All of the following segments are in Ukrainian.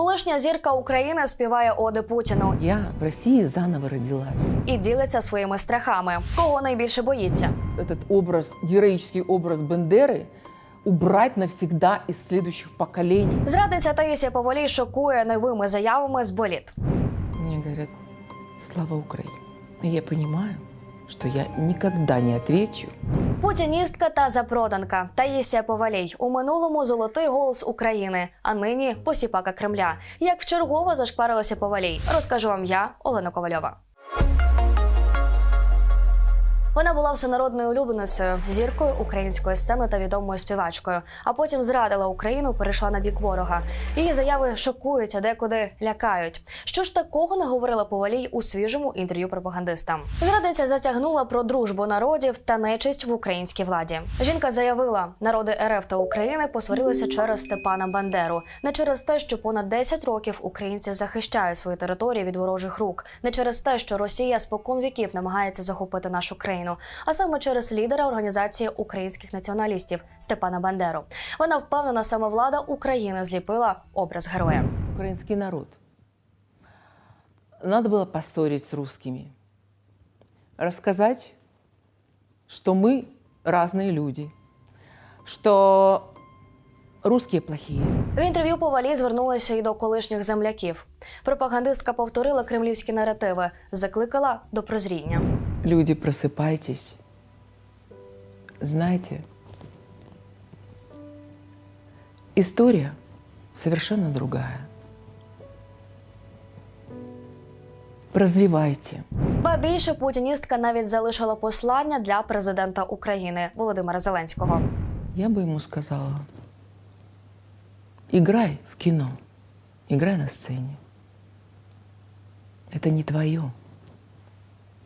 Колишня зірка України співає оди Путіну Я в России заново родилась. і ділиться своїми страхами. Кого найбільше боїться? Этот образ, героический образ Бендеры убрать навсегда из следующих поколений. Зрадниця Таїсія Поволій шокує новими заявами з боліт. Мне говорят, слава Украине. И я понимаю, что я никогда не отвечу. Путіністка та запроданка Таїсія Повалій у минулому золотий голос України, а нині посіпака Кремля. Як вчергово зашкварилася Повалій, розкажу вам я, Олена Ковальова. Вона була всенародною улюбленицею, зіркою української сцени та відомою співачкою. А потім зрадила Україну, перейшла на бік ворога. Її заяви шокують, а декуди лякають. Що ж такого не говорила Повалій у свіжому інтерв'ю пропагандистам? Зрадниця затягнула про дружбу народів та нечисть в українській владі. Жінка заявила, народи РФ та України посварилися через Степана Бандеру, не через те, що понад 10 років українці захищають свої території від ворожих рук, не через те, що Росія спокон віків намагається захопити нашу країну, а саме через лідера організації українських націоналістів Степана Бандеру. Вона впевнена, саме влада України зліпила образ героя. Украинский народ. Надо было поссорить с русскими. Рассказать, что мы разные люди. Что русские плохие. В інтерв'ю Повалі звернулася і до колишніх земляків. Пропагандистка повторила кремлівські наративи, закликала до прозріння. Люди, просыпайтесь. Знаете, история совершенно другая. Прозревайте. Ба більше путіністка навіть залишила послання для президента України Володимира Зеленського. Я бы ему сказала, играй в кино, играй на сцене. Это не твое.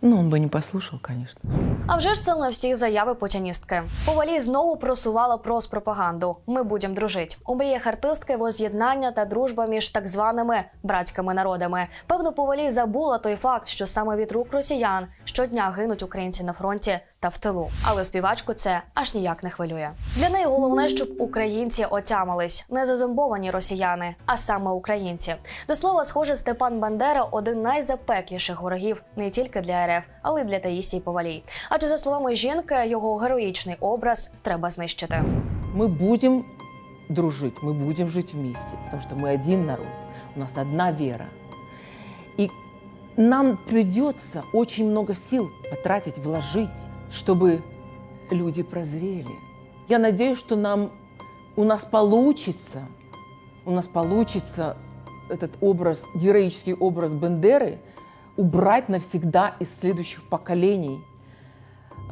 Ну, он бы не послушал, конечно. А вже ж це не всі заяви потяністки. Повалі знову просувала пропаганду. Ми будемо дружить. У мріях артистки воз'єднання та дружба між так званими братськими народами. Певно, повалі забула той факт, що саме від рук росіян щодня гинуть українці на фронті та в тилу. Але співачку це аж ніяк не хвилює. Для неї головне, щоб українці отямились, не зазомбовані росіяни, а саме українці. До слова, схоже, Степан Бандера один з найзапекліших ворогів не тільки для РФ, але й для Таїсії Повалій. Адже за словами жінки, його героїчний образ треба знищити. Мы будем дружить, мы будем жить вместе, потому что мы один народ, у нас одна вера. И нам придется очень много сил потратить, вложить, чтобы люди прозрели. Я надеюсь, что нам, у нас получится, у нас получится этот образ, героический образ Бендеры убрать навсегда из следующих поколений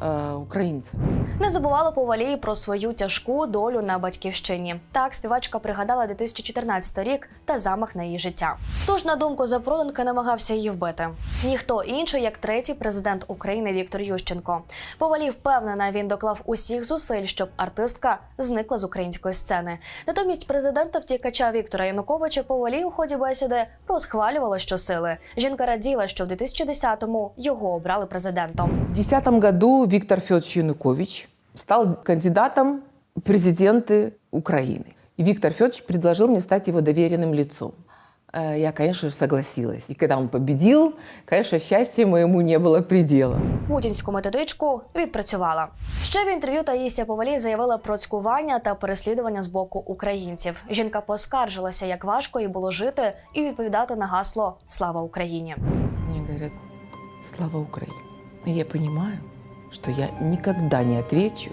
э, украинцев. Не забувала Повалій про свою тяжку долю на батьківщині. Так, співачка пригадала 2014 рік та замах на її життя. Тож, на думку запроданки, намагався її вбити. Ніхто інший, як третій президент України Віктор Ющенко. Повалій впевнена, він доклав усіх зусиль, щоб артистка зникла з української сцени. Натомість президента втікача Віктора Януковича Повалій у ході бесіди розхвалювала щосили. Жінка раділа, що в 2010-му його обрали президентом. В 2010 году Виктор Федорович Янукович стал кандидатом в президенты Украины. И Виктор Федорович предложил мне стать его доверенным лицом. Э, Я, конечно же, согласилась. И когда он победил, конечно, счастья моему не было предела. Путінську методичку відпрацювала. Ще в інтерв'ю Таїсія Повалій заявила про цькування та переслідування з боку українців. Жінка поскаржилася, як важко їй було жити і відповідати на гасло Слава Україні. Мне говорят, слава Украине. И я понимаю, что я никогда не отвечу,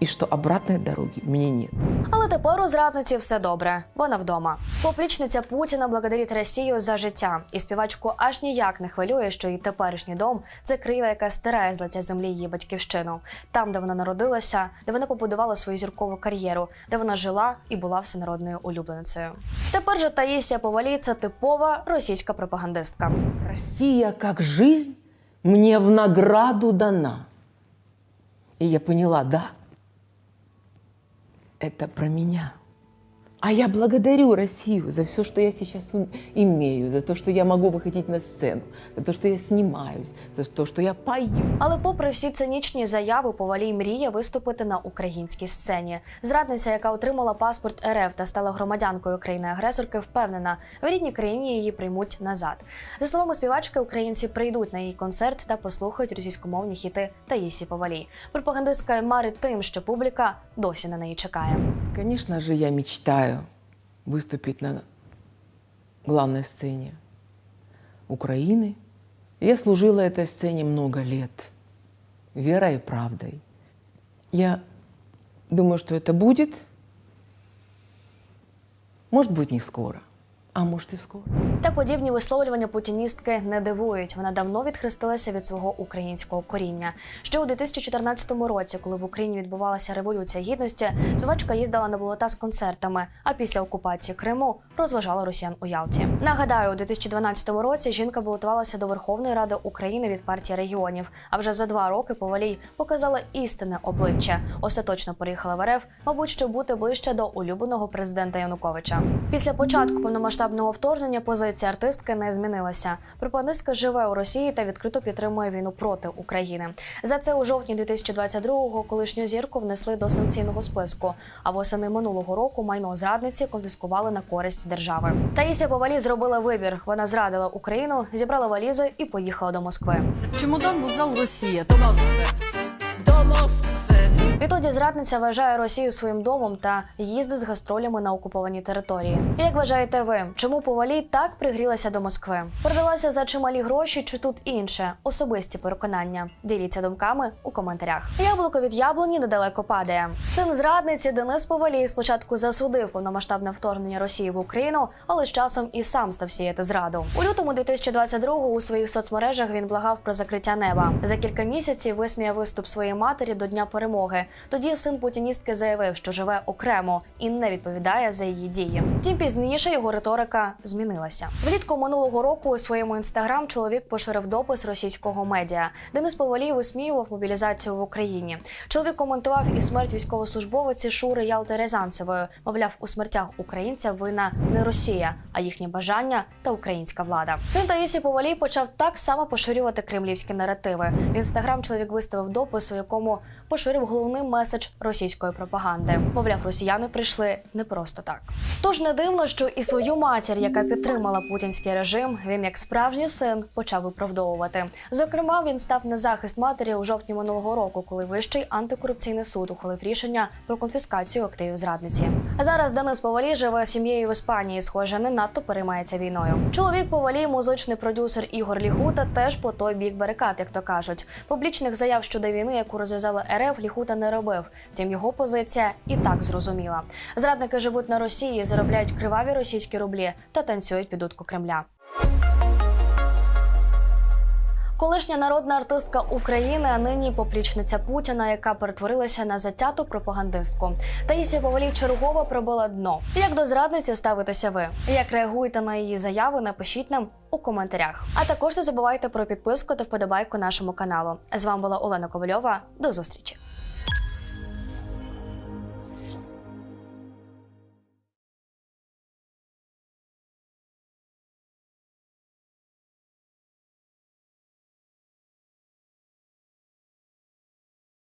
и что обратной дороги у меня нет. Але тепер у зрадниці все добре. Вона вдома. Поплічниця Путіна благодарить Росію за життя, і співачку аж ніяк не хвилює, що її теперішній дом це крива, яка стирає з лиця землі її батьківщину, там, де вона народилася, де вона побудувала свою зіркову кар'єру, де вона жила і була всенародною улюбленицею. Тепер же Таїсія Повалій це типова російська пропагандистка. Россия как жизнь мне в награду дана. И я поняла, да, это про меня. А я благодарю Россию за все, что я сейчас имею, за то, что я могу выходить на сцену, за то, что я снимаюсь, за то, что я пою. Але, попри всі цинічні заяви, Повалій мріє виступити на українській сцені. Зрадниця, яка отримала паспорт РФ та стала громадянкою країни-агресорки, впевнена, в рідній країні її приймуть назад. За словами співачки, українці прийдуть на її концерт та послухають російськомовні хіти Таїсі Повалій. Пропагандистка марить тим, що публіка досі на неї чекає. Конечно же, я мечтаю выступить на главной сцене Украины. Я служила этой сцене много лет, верой и правдой. Я думаю, что это будет, может быть, не скоро, а может и скоро. Та подібні висловлювання путіністки не дивують. Вона давно відхрестилася від свого українського коріння. Ще у 2014 році, коли в Україні відбувалася революція гідності, співачка їздила на болота з концертами. А після окупації Криму розважала росіян у Ялті. Нагадаю, у 2012 році жінка балотувалася до Верховної Ради України від партії регіонів. А вже за два роки повалій показала істинне обличчя. Остаточно переїхала в РФ, мабуть, щоб бути ближче до улюбленого президента Януковича. Після початку повномасштабного вторгнення позиція артистки не змінилася. Пропагандистка живе у Росії та відкрито підтримує війну проти України. За це у жовтні 2022-го колишню зірку внесли до санкційного списку. А восени минулого року майно зрадниці конфіскували на користь держави. Таїсія Повалі зробила вибір. Вона зрадила Україну, зібрала валізи і поїхала до Москви. Чемодан, вокзал, Росія. До Москви. До Москви. Відтоді зрадниця вважає Росію своїм домом та їздить з гастролями на окуповані території. Як вважаєте ви, чому повалі так пригрілася до Москви? Продалася за чималі гроші, чи тут інше особисті переконання? Діліться думками у коментарях. Яблуко від яблуні недалеко падає. Син зрадниці Денис Повалій спочатку засудив повномасштабне вторгнення Росії в Україну, але з часом і сам став сіяти зраду. У лютому 2022-го у своїх соцмережах він благав про закриття неба. За кілька місяців висміяв виступ своєї матері до Дня перемоги. Тоді син путіністки заявив, що живе окремо і не відповідає за її дії. Тим пізніше його риторика змінилася. Влітку минулого року у своєму інстаграм чоловік поширив допис російського медіа. Денис Повалій висміював мобілізацію в Україні. Чоловік коментував і смерть військовослужбовиці Шури Ялти Рязанцевої. Мовляв, у смертях українця вина не Росія, а їхні бажання та українська влада. Син Таїсі Повалій почав так само поширювати кремлівські наративи. В інстаграм чоловік виставив допис, у якому поширив головний меседж російської пропаганди. Мовляв, росіяни прийшли не просто так. Тож не дивно, що і свою матір, яка підтримала путінський режим, він як справжній син почав виправдовувати. Зокрема, він став на захист матері у жовтні минулого року, коли вищий антикорупційний суд ухвалив рішення про конфіскацію активів зрадниці. А зараз Денис Повалій живе сім'єю в Іспанії, схоже, не надто переймається війною. Чоловік Повалій, музичний продюсер Ігор Лігута, теж по той бік барикад, як то кажуть. Публічних заяв щодо війни, яку розв'язала РФ, Лігута не робив. Втім, його позиція і так зрозуміла. Зрадники живуть на Росії, заробляють криваві російські рублі та танцюють під дудку Кремля. Колишня народна артистка України, а нині поплічниця Путіна, яка перетворилася на затяту пропагандистку. Таїсія Повалій чергова пробила дно. Як до зрадниці ставитеся ви? Як реагуєте на її заяви? Напишіть нам у коментарях. А також не забувайте про підписку та вподобайку нашому каналу. З вами була Олена Ковальова. До зустрічі.